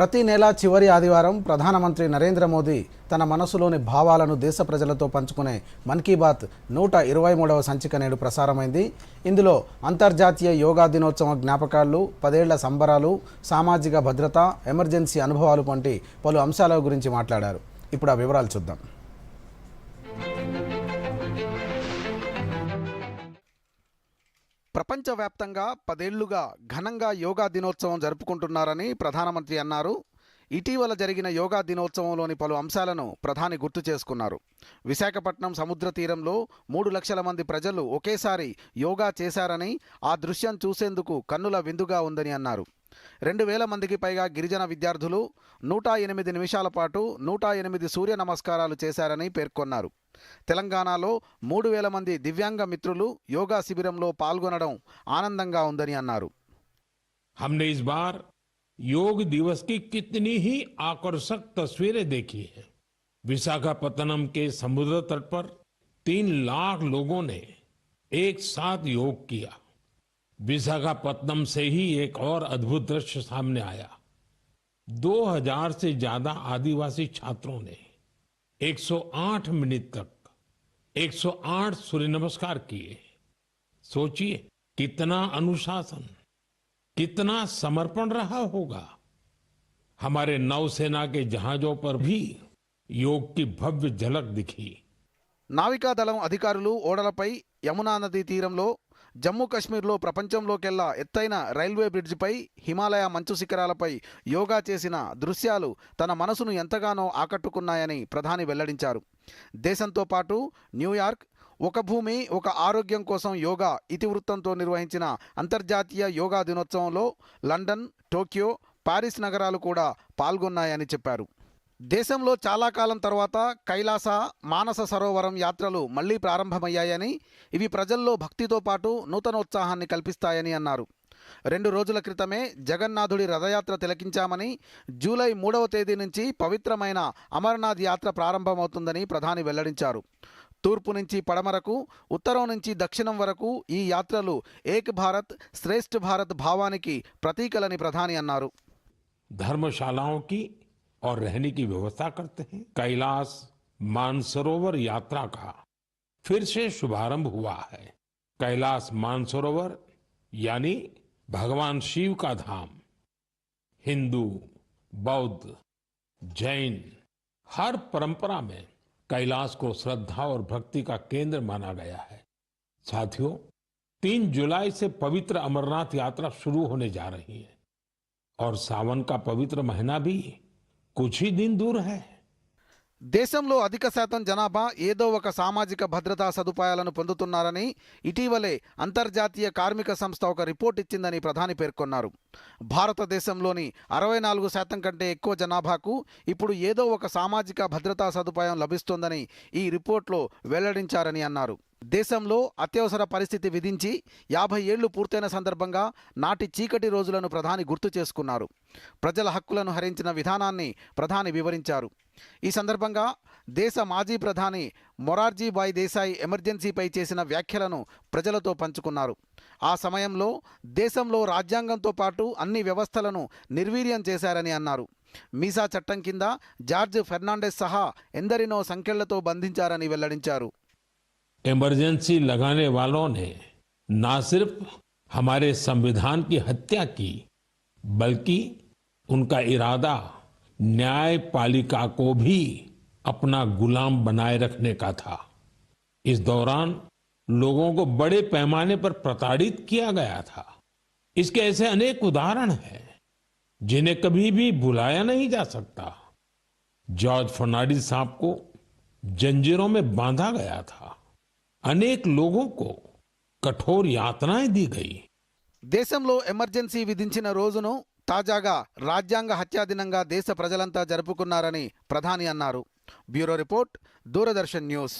ప్రతి నెల చివరి ఆదివారం ప్రధానమంత్రి నరేంద్ర మోదీ తన మనసులోని భావాలను దేశ ప్రజలతో పంచుకునే మన్ కీ బాత్ నూట ఇరవై మూడవ సంచిక నేడు ప్రసారమైంది. ఇందులో అంతర్జాతీయ యోగా దినోత్సవ జ్ఞాపకాలు పదేళ్ళ సంబరాలు సామాజిక భద్రత ఎమర్జెన్సీ అనుభవాలు వంటి పలు అంశాల గురించి మాట్లాడారు. ఇప్పుడు ఆ వివరాలు చూద్దాం. ప్రపంచవ్యాప్తంగా పదేళ్ళుగా ఘనంగా యోగా దినోత్సవం జరుపుకుంటున్నారని ప్రధానమంత్రి అన్నారు. ఇటీవల జరిగిన యోగా దినోత్సవంలోని పలు అంశాలను ప్రధాని గుర్తు చేసుకున్నారు. విశాఖపట్నం సముద్ర తీరంలో మూడు లక్షల మంది ప్రజలు ఒకేసారి యోగా చేశారని ఆ దృశ్యం చూసేందుకు కన్నుల విందుగా ఉందని అన్నారు. రెండు వేల మందికి పైగా గిరిజన విద్యార్థులు నూట ఎనిమిది నిమిషాల పాటు నూట ఎనిమిది సూర్య నమస్కారాలు చేశారని పేర్కొన్నారు తెలంగాణలో మూడు వేల మంది దివ్యాంగ మిత్రులు యోగా శిబిరంలో పాల్గొనడం ఆనందంగా ఉందని అన్నారు हमने इस बार योग दिवस की कितनी ही आकर्षक तस्वीरें देखी हैं विशाखापत्तनम के समुद्र तट पर तीन लाख लोगों ने एक साथ योग किया विशाखापत्तनम से ही एक और अद्भुत दृश्य सामने आया 2000 से ज्यादा आदिवासी छात्रों ने 108 मिनट तक 108 सूर्य नमस्कार किए सोचिए कितना अनुशासन कितना समर्पण रहा होगा हमारे नौसेना के जहाजों पर भी योग की भव्य झलक दिखी నావికాదళం అధికారులు ఓడలపై యమునా నదీ తీరంలో జమ్మూ కాశ్మీర్లో ప్రపంచంలోకెల్లా ఎత్తైన రైల్వే బ్రిడ్జిపై హిమాలయ మంచు శిఖరాలపై యోగా చేసిన దృశ్యాలు తన మనసును ఎంతగానో ఆకట్టుకున్నాయని ప్రధాని వెల్లడించారు. దేశంతో పాటు న్యూయార్క్ ఒక భూమి ఒక ఆరోగ్యం కోసం యోగా ఇతివృత్తంతో నిర్వహించిన అంతర్జాతీయ యోగా దినోత్సవంలో లండన్ టోక్యో పారిస్ నగరాలు కూడా పాల్గొన్నాయని చెప్పారు. దేశంలో చాలా కాలం తర్వాత కైలాస మానస సరోవరం యాత్రలు మళ్ళీ ప్రారంభమయ్యాయని ఇవి ప్రజల్లో భక్తితో పాటు నూతనోత్సాహాన్ని కల్పిస్తాయని అన్నారు. రెండు రోజుల క్రితమే జగన్నాథుడి రథయాత్ర తిలకించామని జూలై మూడవ తేదీ నుంచి పవిత్రమైన అమర్నాథ్ యాత్ర ప్రారంభమవుతుందని ప్రధాని వెల్లడించారు. తూర్పు నుంచి పడమరకు ఉత్తరం నుంచి దక్షిణం వరకు ఈ యాత్రలు ఏక్ భారత్ శ్రేష్ఠ భారత్ భావానికి ప్రతీకలని ప్రధాని అన్నారు. ధర్మశాలకి और रहने की व्यवस्था करते हैं। कैलाश मानसरोवर यात्रा का फिर से शुभारंभ हुआ है। कैलाश मानसरोवर यानी भगवान शिव का धाम। हिंदू, बौद्ध, जैन, हर परंपरा में कैलाश को श्रद्धा और भक्ति का केंद्र माना गया है। साथियों, तीन जुलाई से पवित्र अमरनाथ यात्रा शुरू होने जा रही है और सावन का पवित्र महीना भी कुछ ही दिन दूर है। దేశంలో అధిక శాతం జనాభా ఏదో ఒక సామాజిక భద్రతా సదుపాయాలను పొందుతున్నారని ఇటీవలే అంతర్జాతీయ కార్మిక సంస్థ ఒక రిపోర్ట్ ఇచ్చిందని ప్రధాని పేర్కొన్నారు. భారతదేశంలోని అరవై నాలుగు శాతం కంటే ఎక్కువ జనాభాకు ఇప్పుడు ఏదో ఒక సామాజిక భద్రతా సదుపాయం లభిస్తోందని ఈ రిపోర్ట్లో వెల్లడించారని అన్నారు. దేశంలో అత్యవసర పరిస్థితి విధించి యాభై ఏళ్ళు పూర్తయిన సందర్భంగా నాటి చీకటి రోజులను ప్రధాని గుర్తు చేసుకున్నారు. ప్రజల హక్కులను హరించిన విధానాన్ని ప్రధాని వివరించారు. ఈ సందర్భంగా దేశ మాజీ ప్రధాని మొరార్జీ భాయ్ దేశాయ్ ఎమర్జెన్సీపై చేసిన వ్యాఖ్యలను ప్రజలతో పంచుకున్నారు. ఆ సమయంలో దేశంలో రాజ్యాంగంతో పాటు అన్ని వ్యవస్థలను నిర్వీర్యం చేశారని అన్నారు. మీసా చట్టం కింద జార్జ్ ఫెర్నాండెస్ సహా ఎందరినో సంఖ్యలతో బంధించారని వెల్లడించారు. ఎమర్జెన్సీ లగానే వాళ్ళనే నా సిర్ఫ్ హమారే సంవిధాన్కి హత్యకి హత్య కి బల్కి ఉన్కా ఇరాదా न्यायपालिका को भी अपना गुलाम बनाए रखने का था इस दौरान लोगों को बड़े पैमाने पर प्रताड़ित किया गया था इसके ऐसे अनेक उदाहरण हैं जिन्हें कभी भी भुलाया नहीं जा सकता जॉर्ज फर्नांडिस साहब को जंजीरों में बांधा गया था अनेक लोगों को कठोर यातनाएं दी गई దేశంలో ఎమర్జెన్సీ విధించిన రోజును తాజాగా రాజ్యాంగ హత్యా దినంగా దేశ ప్రజలంతా జరుపుకున్నారని ప్రధాని అన్నారు. Bureau report Doordarshan news.